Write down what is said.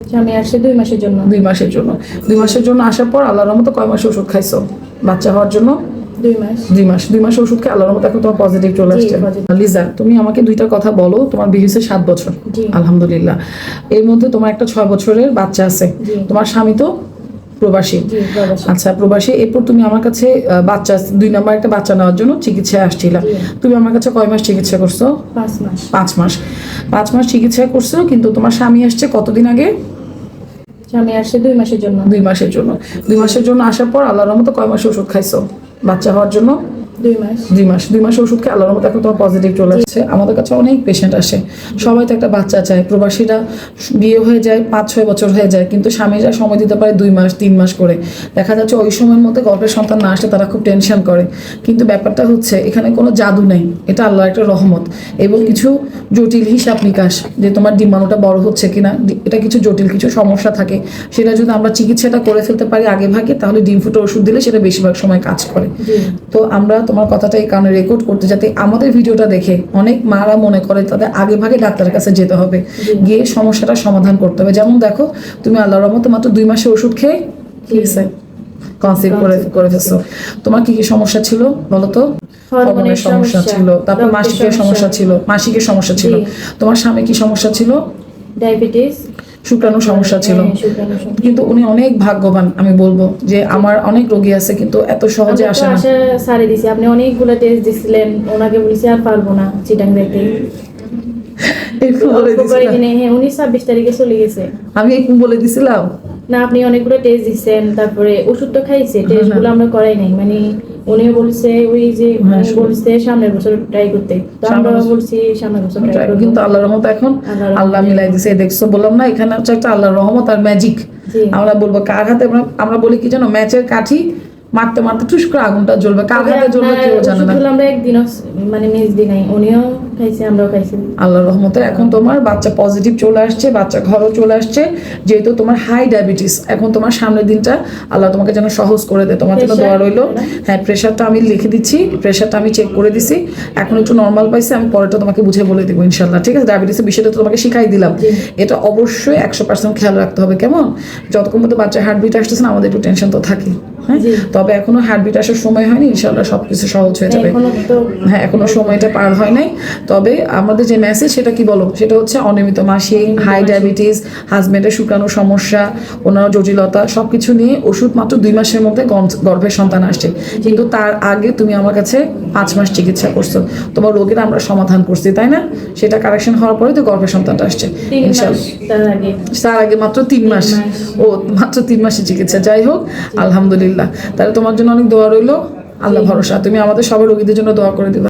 স্বামী আসছে দুই মাসের জন্য। দুই মাসের জন্য। দুই মাসের জন্য আসার পর আল্লাহর মতো কয় মাস ওষুধ খাইছো? বাচ্চা হওয়ার জন্য? দুই মাস। দুই মাস। দুই মাস ওষুধ খেয়ে আল্লাহর মতো এখন তোমার পজিটিভ চলে আসছে। লিজা তুমি আমাকে দুইটা কথা বলো তোমার হয়েছে সাত বছর। আলহামদুলিল্লাহ। এর মধ্যে তোমার একটা ছয় বছরের বাচ্চা আছে। তোমার স্বামী তো প্রবাসী। আচ্ছা প্রবাসী এরপর তুমি আমার কাছে বাচ্চা দুই নম্বর একটা বাচ্চা নেওয়ার জন্য চিকিৎসায় আসছিলা। তুমি আমার কাছে কয় মাস চিকিৎসা করছ? পাঁচ মাস। পাঁচ মাস। পাঁচ মাস চিকিৎসা করছ কিন্তু তোমার স্বামী আসছে কতদিন আগে? স্বামী আসছে দুই মাসের জন্য। দুই মাসের জন্য। দুই মাসের জন্য আসার পর আল্লাহর রহমতে কয় মাস ওষুধ খাইছো বাচ্চা হওয়ার জন্য? দুই মাস। দুই মাস দুই মাস ওষুধ খেয়ে আল্লাহর মতো এখন তোমার পজিটিভ চলে আসছে। আমাদের কাছে অনেক পেশেন্ট আসে। সবাই তো একটা বাচ্চা চায়। প্রবাসীরা বিয়ে হয়ে যায় পাঁচ ছয় বছর হয়ে যায় কিন্তু স্বামীরা সময় দিতে পারে দুই মাস তিন মাস করে। দেখা যাচ্ছে ওই সময়ের মধ্যে গল্পের সন্তান না আসলে তারা খুব টেনশন করে। কিন্তু ব্যাপারটা হচ্ছে এখানে কোনো জাদু নেই। এটা আল্লাহর একটা রহমত। এবং কিছু জটিল হিসাব নিকাশ যে তোমার ডিমান্ডটা বড় হচ্ছে কিনা এটা কিছু জটিল কিছু সমস্যা থাকে। সেটা যদি আমরা চিকিৎসাটা করে ফেলতে পারি আগে ভাগে তাহলে ডিম ফুটে ওষুধ দিলে সেটা বেশিরভাগ সময় কাজ করে। তো আমরা তোমার কথাটা এই কারণে রেকর্ড করতে যাতে আমাদের ভিডিওটা দেখে অনেক মারা মনে করে তাদের আগে ভাগে ডাক্তারের কাছে যেতে হবে। গিয়ে সমস্যাটা সমাধান করতে হবে। যেমন দেখো তুমি আল্লাহর রহমতে মাত্র দুই মাসে ওষুধ খেয়ে কি হয়েছে কনসিভ করে করে ফেলছো। তোমার কি কি সমস্যা ছিল বলো তো হরমোনের সমস্যা ছিল। তারপর মাসিকের সমস্যা। ছিল। মাসিকের সমস্যা ছিল। তোমার স্বামী কি সমস্যা ছিল? ডায়াবেটিস শুক্রাণু সমস্যা ছিল। হ্যাঁ, সমস্যা। কিন্তু উনি অনেক ভাগ্যবান আমি বলব যে আমার অনেক রোগী আছে কিন্তু এত সহজে আসে না। সারে দিছি। আপনি অনেকগুলো টেস্ট দিছিলেন ওনাকে বলেছি আর পারব না চিটাং দেখতে। বলে দিছিলাম। হ্যাঁ ছাব্বিশ তারিখে চলে গেছে। আমি বলে দিছিলাম? না আপনি অনেকগুলো টেস্ট দিচ্ছেন তারপরে ওষুধ তো খাইছে হ্যাঁ, গুলো আমরা করাই নাই। মানে উনিও বলছে ওই যে হ্যাঁ, বলছে সামনের বছর ট্রাই করতে। তো আমরা বলছি সামনের বছর ট্রাই করব। কিন্তু আল্লাহর রহমত এখন আল্লাহ মিলাই দিছে। দেখছ বললাম না এখানে হচ্ছে একটা আল্লাহর রহমত আর ম্যাজিক আমরা বলব কার হাতে আমরা বলি কি জানো ম্যাচের কাঠি মারতে মারতে টুস করে আগুনটা জ্বলবে। কার হাতে জ্বলবে কেউ জানে না। আমরা একদিনও মানে মিস দিই নাই। উনিও খাইছে আমরাও খাইছি। আল্লাহর রহমতে এখন তোমার বাচ্চা পজিটিভ চলে আসছে বাচ্চা ঘরও চলে আসছে যেহেতু তোমার হাই ডায়াবেটিস এখন তোমার সামনের দিনটা আল্লাহ তোমাকে যেন সহজ করে দেয়। তোমার জন্য দোয়া রইল। হ্যাঁ প্রেশারটা আমি লিখে দিচ্ছি প্রেশারটা আমি চেক করে দিছি। এখন একটু নর্মাল পাইছি আমি পরেটা তোমাকে বুঝে বলে দেবো ইনশাল্লাহ ঠিক আছে? ডায়াবেটিসের বিষয়টা তো তোমাকে শিখাই দিলাম। এটা অবশ্যই একশো পার্সেন্ট খেয়াল রাখতে হবে কেমন? যতক্ষণ পর্যন্ত বাচ্চার হার্টবিট আসতেছে না আমাদের একটু টেনশন তো থাকে হ্যাঁ? তবে এখনও হার্টবিট আসার সময় হয়নি ইনশাল্লাহ সবকিছু সহজ হয়ে যাবে। হ্যাঁ এখনও সময়টা পার হয় নাই। তবে আমাদের যে মেসেজ সেটা কি বলো? সেটা হচ্ছে অনিয়মিত মাসিক হাই ডায়াবেটিস হাজবেন্ডের শুকানো সমস্যা ওনার জটিলতা সবকিছু নিয়ে ওষুধ মাত্র দুই মাসের মধ্যে গর্ভের সন্তান আসছে। কিন্তু তার আগে তুমি আমার কাছে পাঁচ মাস চিকিৎসা করছ। তোমার রোগের আমরা সমাধান করছি তাই না? সেটা কারেকশন হওয়ার পরে তো গর্ভের সন্তানটা আসছে। তার আগে। মাত্র তিন মাস। মাস। ও মাত্র তিন মাসের চিকিৎসা। যাই হোক আলহামদুলিল্লাহ। তাহলে তোমার জন্য অনেক দোয়া রইল। আল্লাহ ভরসা। তুমি আমাদের সবার রোগীদের জন্য দোয়া করে দিবা।